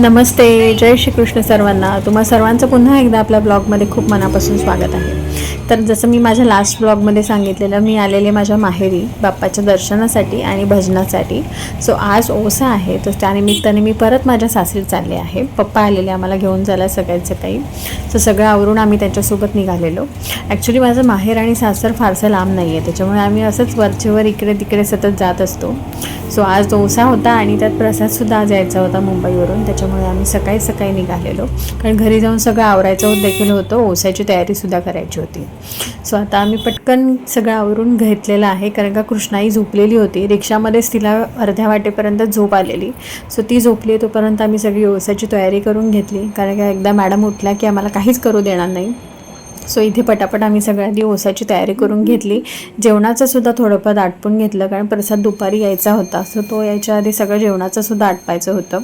नमस्ते जय श्रीकृष्ण सर्वांना. तुम्हा सर्वांचं पुन्हा एकदा आपल्या ब्लॉगमध्ये खूप मनापासून स्वागत आहे. तर जसं मी माझ्या लास्ट ब्लॉगमध्ये सांगितलेलं मी आलेले माझ्या माहेरी बाप्पाच्या दर्शनासाठी आणि भजनासाठी. सो आज ओसा आहे तर त्यानिमित्ताने मी परत माझ्या सासरी चालले आहे. पप्पा आलेले आम्हाला घेऊन जायला सगळ्यांचं सकाळी. सो सगळं आवरून आम्ही त्यांच्यासोबत निघालेलो. ॲक्च्युली माझं माहेर आणि सासर फारसं लांब नाही आहे त्याच्यामुळे आम्ही असंच वरचेवर इकडे तिकडे सतत जात असतो. सो आज डोसा होता आणि त्यात प्रसादसुद्धा आज यायचा होता मुंबईवरून. त्याच्यामुळे आम्ही सकाळी सकाळी निघालेलो. कारण घरी जाऊन सगळं आवरायचं होत देखील होतं. ओसायची तयारीसुद्धा करायची होती. सो आता आम्ही पटकन सगळं आवरून घेतलेलं आहे. कारण का कृष्णाई झोपलेली होती. रिक्षामध्येच तिला अर्ध्या वाटेपर्यंत झोप आलेली. सो ती झोपली तोपर्यंत आम्ही सगळी ओसाची तयारी करून घेतली. कारण का एकदा मॅडम उठल्या की आम्हाला काहीच करू देणार नाही. सो इथे पटापट आम्ही सगळ्यांनी ओसाची तयारी करून घेतली. जेवणाचं सुद्धा थोडंफार आटपून घेतलं कारण प्रसाद दुपारी यायचा होता. सो तो यायच्या आधी सगळं जेवणाचं सुद्धा आटपायचं होतं.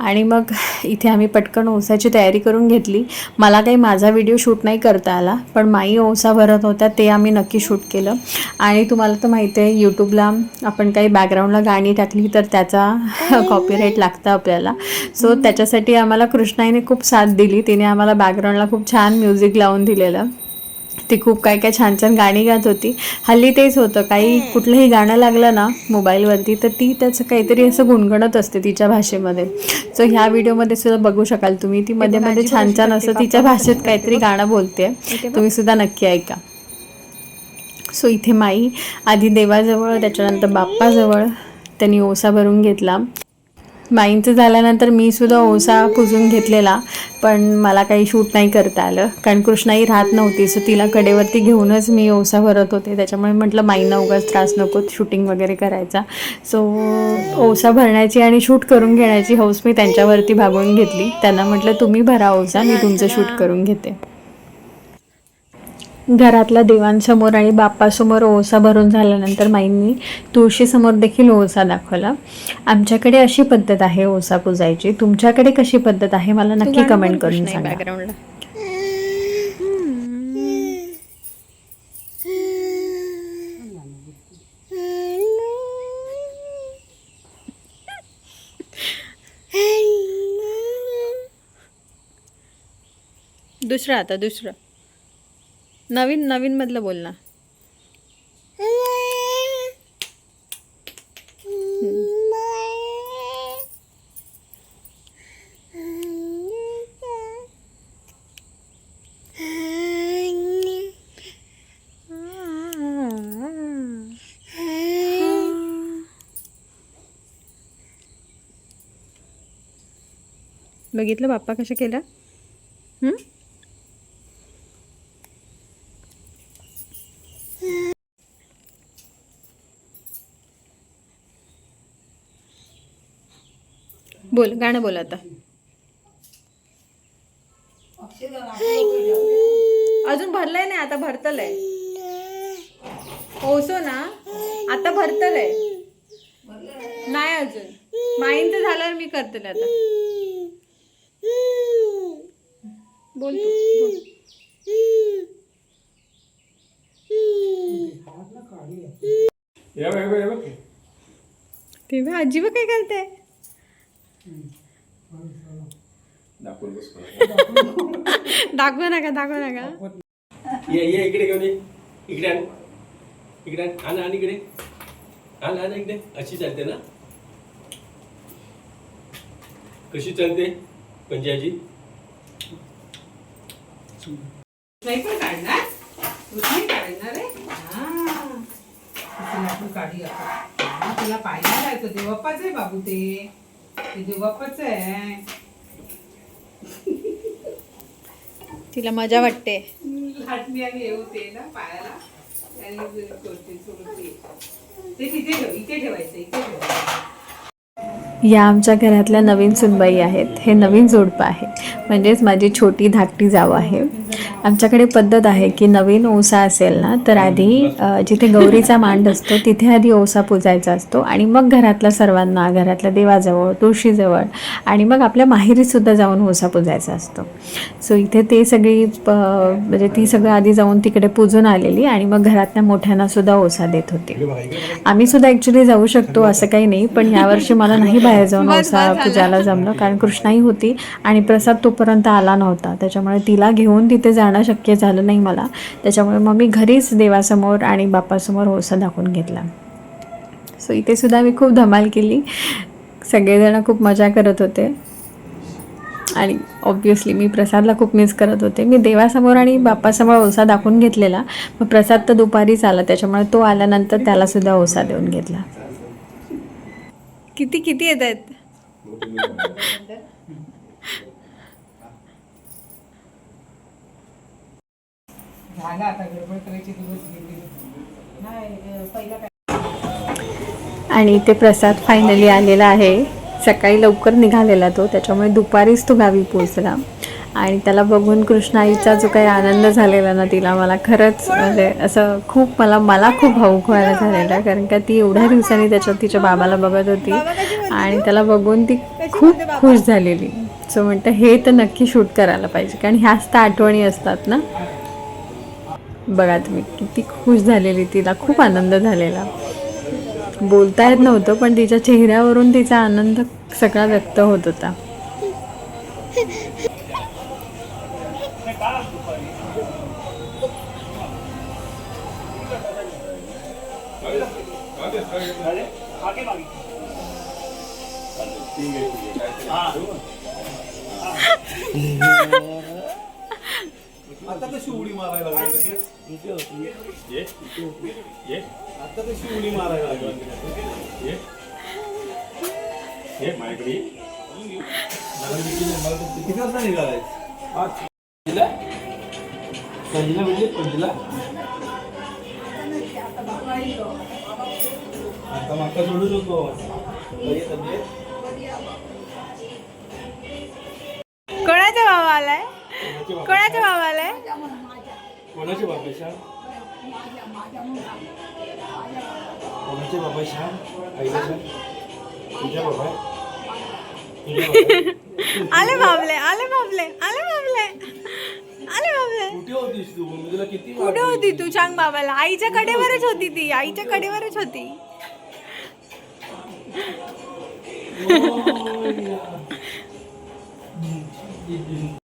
आणि मग इथे आम्ही पटकन ओसाची तयारी करून घेतली. मला काही माझा व्हिडिओ शूट नाही करता आला पण माई ओसा भरत होत्या ते आम्ही नक्की शूट केलं. आणि तुम्हाला तर माहिती आहे यूट्यूबला आपण काही बॅकग्राऊंडला गाणी टाकली तर त्याचा कॉपीराईट लागतं आपल्याला. सो त्याच्यासाठी आम्हाला कृष्णाईने खूप साथ दिली. तिने आम्हाला बॅकग्राऊंडला खूप छान म्युझिक लावून दिलेलं. ती खूप काय काय छान छान गाणी गात होती. हल्ली तेच होतं काही कुठलंही गाणं लागलं ना मोबाईलवरती तर ती त्याचं काहीतरी असं गुणगणत असते तिच्या भाषेमध्ये. सो ह्या व्हिडिओमध्ये सुद्धा बघू शकाल तुम्ही. ती मध्ये मध्ये छान छान असं तिच्या भाषेत काहीतरी गाणं बोलते तुम्ही सुद्धा नक्की ऐका. सो इथे माई आधी देवाजवळ त्याच्यानंतर बाप्पाजवळ त्यांनी ओसा भरून घेतला. माईंचं झाल्यानंतर मी सुद्धा ओसा पुजून घेतलेला. पण मला काही शूट नाही करता आलं. कारण कृष्णाई राहत नव्हती सो तिला कडेवरती घेऊनच मी ओसा भरत होते. त्याच्यामुळे म्हटलं माईंना उगाच त्रास नको शूटिंग वगैरे करायचा. सो ओसा भरण्याची आणि शूट करून घेण्याची हौस मी त्यांच्यावरती भागवून घेतली. त्यांना म्हटलं तुम्ही भरा ओसा मी तुमचं शूट करून घेते. घरातल्या देवांसमोर आणि बाप्पासमोर ओसा भरून झाल्यानंतर माईंनी तुळशीसमोर देखील ओसा दाखवला. आमच्याकडे अशी पद्धत आहे ओसा पुजायची. तुमच्याकडे कशी पद्धत आहे? मला नक्की कमेंट करून सांगा. बॅकग्राऊंडला दुसरं आता दुसरं. नवीन नवीन मधलं बोल ना. बघितलं बाप्पा कसं केलं बोल गाणं बोल आता. अजून भरलंय नाही आता भरतलंय. ओसो ना आता भरतलंय. नाही अजून. माईंचं झाल्यावर मी करते आता. बोल तू बोल. बघ. तेव्हा आजी बघ काय करते. दाखवू नका दाखवू नका. ये ये इकडे घेऊन ये. इकडे आण. इकडे आण. आण आण इकडे. आण आण इकडे. अशी चालते ना? कशी चालते पंजाजी? नाही पण काढणार. काढणार रे तुला तू काढी आता. हा, तुला पाहिजे जायचं देवप्पाच आहे बाबू ते. ते देवप्पाच आहे. तिला मजा वाटते. लाटणी आणि होते ना पायाला. आणि करते सोडते ते. तिथे ठेव इथे ठेवायचं इथे ठेवायचं. या आमच्या घरातल्या नवीन सुनबाई आहेत. हे नवीन जोडपं आहे म्हणजेच माझी छोटी धाकटी जाव आहे. आमच्याकडे पद्धत आहे की नवीन ओसा असेल ना तर आधी जिथे गौरीचा मांड असतो तिथे आधी ओसा पुजायचा असतो आणि मग घरातल्या सर्वांना घरातल्या देवाजवळ तुळशीजवळ आणि मग आपल्या माहेरीसुद्धा जाऊन ओसा पुजायचा असतो. सो इथे ते सगळी प- म्हणजे ती सगळं आधी जाऊन तिकडे पूजून आलेली आणि मग घरातल्या मोठ्यांना सुद्धा ओसा देत होती. आम्ही सुद्धा ॲक्च्युली जाऊ शकतो असं काही नाही पण यावर्षी मला नाही बाहेर जाऊन ओसा पूजायला जमलं कारण कृष्णाई होती आणि प्रसाद तोपर्यंत आला नव्हता. त्याच्यामुळे तिला घेऊन तिथे जाणं शक्य झालं नाही मला. त्याच्यामुळे मग मी घरीच देवासमोर आणि बापासमोर ओसा दाखवून घेतला. सो इथे सुद्धा मी खूप धमाल केली. सगळेजण खूप मजा करत होते. आणि ऑब्व्हियसली मी प्रसादला खूप मिस करत होते. मी देवासमोर आणि बाप्पासमोर ओसा दाखवून घेतलेला. मग प्रसाद तर दुपारीच आला. त्याच्यामुळे तो आल्यानंतर त्यालासुद्धा ओसा देऊन घेतला. किती किती येत आहेत? झालं आता गडबड करायचे दिवस गेले. नाही पहिला आणि ते प्रसाद फायनली आलेला आहे. सकाळी लवकर निघालेला तो त्याच्यामुळे दुपारीच तो गावी पोचला आणि त्याला बघून कृष्णाईचा जो काही आनंद झालेला ना तिला मला खरंच म्हणजे असं खूप मला मला खूप भाऊक व्हायला झालेला कारण का ती एवढ्या दिवसांनी त्याच्या तिच्या बाबाला बघत होती. आणि त्याला बघून ती खूप खुश झालेली. सो म्हणतं हे तर नक्की शूट करायला पाहिजे. कारण ह्याच तर आठवणी असतात ना. बघा तुम्ही किती खुश झालेली तिला खूप आनंद झालेला. बोलता येत नव्हतं पण तिच्या चेहऱ्यावरून तिचा आनंद सगळा व्यक्त होत होता. आता कशी उडी मारायला लागली? ये. आता कशी उडी मारायला लागली? ये. ये माझ्याकडे ये. किती वाजता निघालाय पहिला? पहिला म्हणजे पहिला. आता माका सोडू नको. तब्येत? कोणाचा बाबा आलाय कोणाचे बाबा श्याम? कोणाचे बाबा श्याम? आईला श्याम तुझ्या बाबा आले बाबले आले बाबले आले बाबले आले बाबले कुठे होतीस तू? मी तुला किती कुठे होती तू सांग बाबाला? आईच्या कडेवरच होती? ती आईच्या कडेवरच होती?